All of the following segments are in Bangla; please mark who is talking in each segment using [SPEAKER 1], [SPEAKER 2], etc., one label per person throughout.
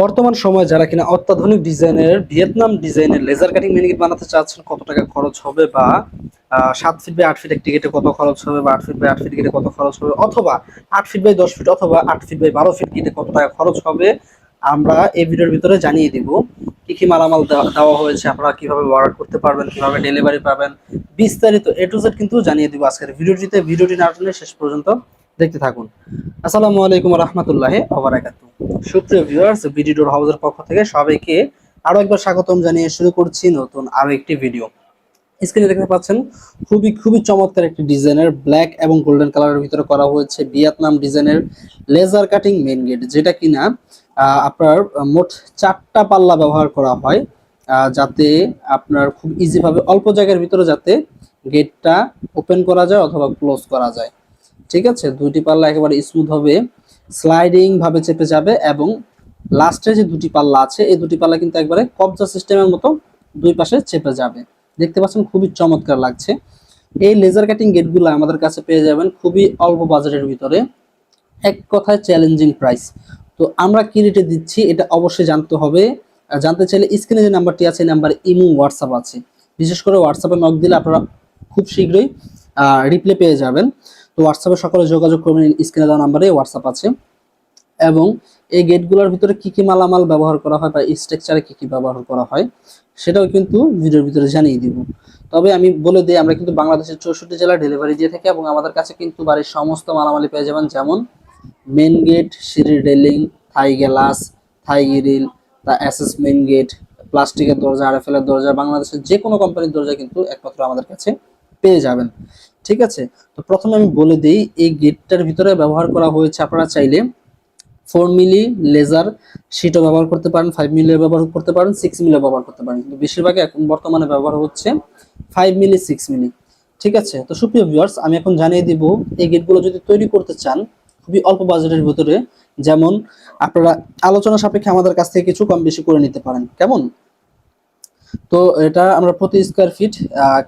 [SPEAKER 1] বর্তমান সময়ে যারা কিনা অত্যাধুনিক ডিজাইনের, ভিয়েতনাম ডিজাইনের লেজার কাটিং মিনিট বানাতে চাচ্ছেন, কত টাকা খরচ হবে বা সাত ফিট বাই আট ফিট এক টিকেটে কত খরচ হবে বা আট ফিট বাই আট ফিট টিকেটে কত খরচ হবে অথবা আট ফিট বাই দশ ফিট অথবা আট ফিট বাই বারো ফিট টিকেটে কত টাকা খরচ হবে, আমরা এই ভিডিওর ভিতরে জানিয়ে দিব। কি কি মালামাল দেওয়া হয়েছে, আপনারা কীভাবে অর্ডার করতে পারবেন, কীভাবে ডেলিভারি পাবেন, বিস্তারিত এ টু জেড কিন্তু জানিয়ে দিব আজকের ভিডিওটিতে। ভিডিওটি না শেষ পর্যন্ত দেখতে থাকুন। আসসালামু আলাইকুম রহমতুল্লাহ সুপ্রিয় ভিউয়ার্স ভিডিওর হাউসের পক্ষ থেকে সবাইকে আরও একবার স্বাগতম জানিয়ে শুরু করছি নতুন আরও একটি ভিডিও স্ক্রিনে দেখতে পাচ্ছেন, খুবই খুবই চমৎকার একটি ডিজাইনের ব্ল্যাক এবং গোল্ডেন কালারের ভিতরে করা হয়েছে ভিয়েতনাম ডিজাইনের লেজার কাটিং মেন গেট যেটা কিনা আপনার মোট চারটা পাল্লা ব্যবহার করা হয় যাতে আপনার খুব ইজিভাবে অল্প জায়গার ভিতরে যাতে গেটটা ওপেন করা যায় অথবা ক্লোজ করা যায়। ঠিক আছে? দুইটি পাল্লা একেবারে স্মুথ হবে স্লাইডিং ভাবে চেপে যাবে এবং লাস্টে যে দুটি পাল্লা আছে, এই দুটি পাল্লা কিন্তু একবারে কবজা সিস্টেমের মতো দুই পাশে চেপে যাবে। দেখতে পাচ্ছেন খুবই চমৎকার লাগছে। এই লেজার কাটিং গেটগুলো আমাদের কাছে পেয়ে যাবেন খুবই অল্প বাজেটের ভিতরে। এক কথায় চ্যালেঞ্জিং প্রাইস তো আমরা কি রেটে দিচ্ছি এটা অবশ্যই জানতে হবে। জানতে চাইলে স্ক্রিনে যে নাম্বারটি আছে নাম্বারে ইমো হোয়াটসঅ্যাপ আছে। বিশেষ করে হোয়াটসঅ্যাপে নক দিলে আপনারা খুব শীঘ্রই রিপ্লে পেয়ে যাবেন। তো হোয়াটসঅ্যাপে সকলে যোগাযোগ করবেন স্ক্রিনে দেওয়া নাম্বারে হোয়াটসঅ্যাপ আছে। এবং এই গেটগুলোর ভিতরে কি কি মালামাল ব্যবহার করা হয় বা স্ট্রাকচারে কি কি ব্যবহার করা হয়, সেটাও কিন্তু ভিডিওর ভিতরে জানিয়ে দিব। তবে আমি বলে দিই, আমরা কিন্তু বাংলাদেশের চৌষট্টি জেলার ডেলিভারি দিয়ে থাকি এবং আমাদের কাছে কিন্তু বাড়ির সমস্ত মালামালি পেয়ে যাবেন। যেমন মেন গেট সিঁড়ির railing Thai glass Thai grill তা অ্যাসেস মেন গেট প্লাস্টিকের দরজা আরএফএল এর দরজা, বাংলাদেশের যে কোনো কোম্পানির দরজা কিন্তু একমাত্র আমাদের কাছে পেয়ে যাবেন। ঠিক আছে? তো প্রথমে আমি বলে দিই, এই গেটটার ভিতরে ব্যবহার করা হয়েছে আপনারা চাইলে ফোর মিলি লেজার শিটও ব্যবহার করতে পারেন ফাইভ মিলি ব্যবহার করতে পারেন সিক্স মিলি ব্যবহার করতে পারেন। কিন্তু বেশিরভাগ এখন বর্তমানে ব্যবহার হচ্ছে ফাইভ মিলি সিক্স মিলি ঠিক আছে? তো সুপ্রিয় ভিউয়ার্স আমি এখন জানিয়ে দিব, এই গেটগুলো যদি তৈরি করতে চান, খুবই অল্প বাজেটের ভিতরে, যেমন আপনারা আলোচনা সাপেক্ষে আমাদের কাছ থেকে কিছু কম বেশি করে নিতে পারেন। কেমন? তো এটা আমরা প্রতি স্কোয়ার ফিট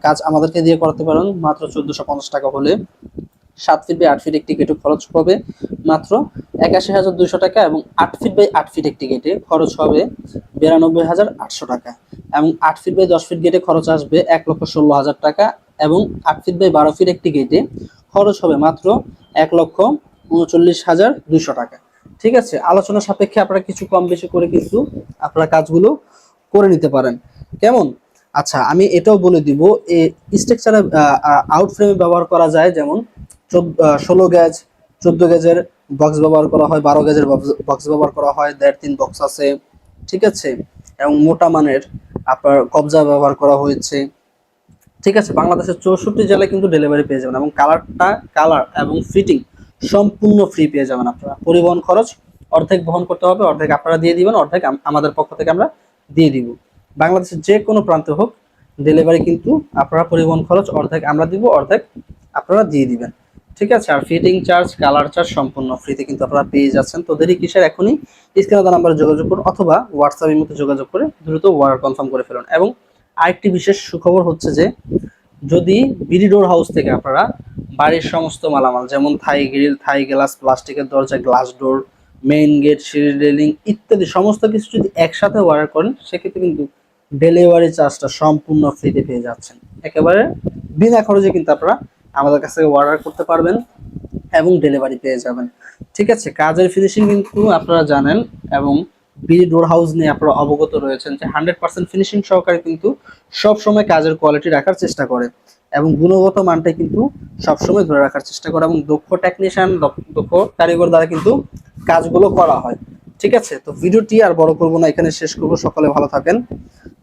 [SPEAKER 1] কাজ আমাদেরকে দিয়ে করাতে পারেন মাত্র চোদ্দশো পঞ্চাশ টাকা হলে। সাত ফিট বাই আট ফিট একটি গেটে খরচ হবে মাত্র একাশি হাজার দুইশো টাকা এবং আট ফিট বাই আট ফিট একটি গেটে খরচ হবে বিরানব্বই হাজার আটশো টাকা এবং আট ফিট বাই দশ ফিট গেটে খরচ আসবে এক লক্ষ ষোলো হাজার টাকা এবং আট ফিট বাই বারো ফিট একটি গেটে খরচ হবে মাত্র এক লক্ষ উনচল্লিশ হাজার দুইশো টাকা। ঠিক আছে? আলোচনা সাপেক্ষে আপনারা কিছু কম বেশি করে কিন্তু আপনারা কাজগুলো করে নিতে পারেন। কেমন? আচ্ছা আমি এটাও বলে দিব এই স্ট্রাকচারে আউট ফ্রেমে ব্যবহার করা যায়, যেমন ষোলো গ্যাজ চোদ্দ গ্যাজের বক্স ব্যবহার করা হয়, বারো গ্যাজের বক্স ব্যবহার করা হয়, দেড়, তিন বক্স আছে, ঠিক আছে? এবং মোটা মানের আপনার কবজা ব্যবহার করা হয়েছে, ঠিক আছে? বাংলাদেশের চৌষট্টি জেলায় কিন্তু ডেলিভারি পেয়ে যাবেন এবং কালারটা কালার এবং ফিটিং সম্পূর্ণ ফ্রি পেয়ে যাবেন আপনারা। পরিবহন খরচ, অর্ধেক বহন করতে হবে, অর্ধেক আপনারা দিয়ে দিবেন, অর্ধেক আমাদের পক্ষ থেকে আমরা দিয়ে দিব। বাংলাদেশের যে কোনো প্রান্তে হোক ডেলিভারি কিন্তু আপনারা পরিবহন খরচ অর্ধেক আমরা দিব, অর্ধেক আপনারা দিয়ে দিবেন। ঠিক আছে? আর ফিটিং চার্জ কালার চার্জ সম্পূর্ণ ফ্রিতে কিন্তু আপনারা পেয়ে যাচ্ছেন। তো দেরি কিসের? এখনই স্ক্রিনে নাম্বারে যোগাযোগ করুন অথবা হোয়াটসঅ্যাপের মধ্যে যোগাযোগ করে দ্রুত অর্ডার কনফার্ম করে ফেলুন। এবং আরেকটি বিশেষ সুখবর হচ্ছে যে, যদি বিডি ডোর হাউস থেকে আপনারা বাড়ির সমস্ত মালামাল, যেমন থাই গ্রিল থাই গ্লাস প্লাস্টিকের দরজা গ্লাস ডোর মেইন গেট সিঁড়ি রেলিং ইত্যাদি, সমস্ত কিছু যদি একসাথে অর্ডার করেন, সেক্ষেত্রে কিন্তু ডেলিভারি চার্জটা সম্পূর্ণ ফ্রিতে পেয়ে যাচ্ছেন। একেবারে বিনা খরচে কিন্তু আপনারা আমাদের কাছ থেকে অর্ডার করতে পারবেন এবং ডেলিভারি পেয়ে যাবেন। ঠিক আছে, কাজের ফিনিশিং কিন্তু আপনারা জানেন এবং বিডি ডোর হাউস নিয়ে আপনারা অবগত রয়েছেন যে হান্ড্রেড পার্সেন্ট ফিনিশিং সহকারে কিন্তু সব সময় কাজের কোয়ালিটি রাখার চেষ্টা করে এবং গুণগত মানটাই কিন্তু সবসময় ধরে রাখার চেষ্টা করে এবং দক্ষ টেকনিশিয়ান দক্ষ কারিগর দ্বারা কিন্তু কাজগুলো করা হয়। ঠিক আছে, তো ভিডিওটি আর বড় করব না, এখানে শেষ করব। সকলে ভালো থাকেন।